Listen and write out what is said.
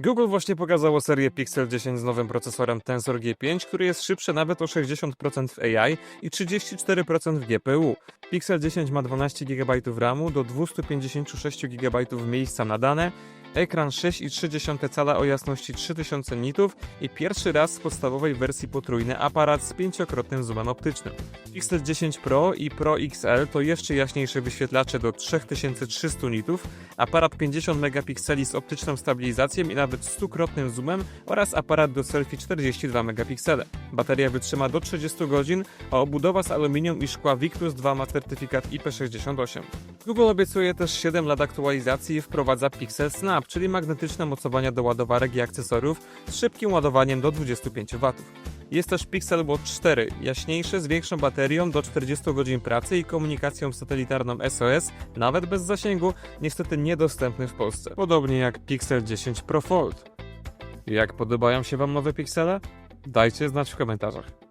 Google właśnie pokazało serię Pixel 10 z nowym procesorem Tensor G5, który jest szybszy nawet o 60% w AI i 34% w GPU. Pixel 10 ma 12 GB RAMu do 256 GB miejsca na dane, ekran 6,3 cala o jasności 3000 nitów i pierwszy raz z podstawowej wersji potrójny aparat z pięciokrotnym zoomem optycznym. Pixel 10 Pro i Pro XL to jeszcze jaśniejsze wyświetlacze do 3300 nitów, aparat 50 megapikseli z optyczną stabilizacją i nawet 100-krotnym zoomem oraz aparat do selfie 42 megapiksele. Bateria wytrzyma do 30 godzin, a obudowa z aluminium i szkła Victus 2 ma certyfikat IP68. Google obiecuje też 7 lat aktualizacji i wprowadza Pixel Snap, czyli magnetyczne mocowania do ładowarek i akcesoriów z szybkim ładowaniem do 25 W. Jest też Pixel Watch 4, jaśniejszy, z większą baterią do 40 godzin pracy i komunikacją satelitarną SOS, nawet bez zasięgu, niestety niedostępny w Polsce. Podobnie jak Pixel 10 Pro Fold. Jak podobają się Wam nowe Pixele? Dajcie znać w komentarzach.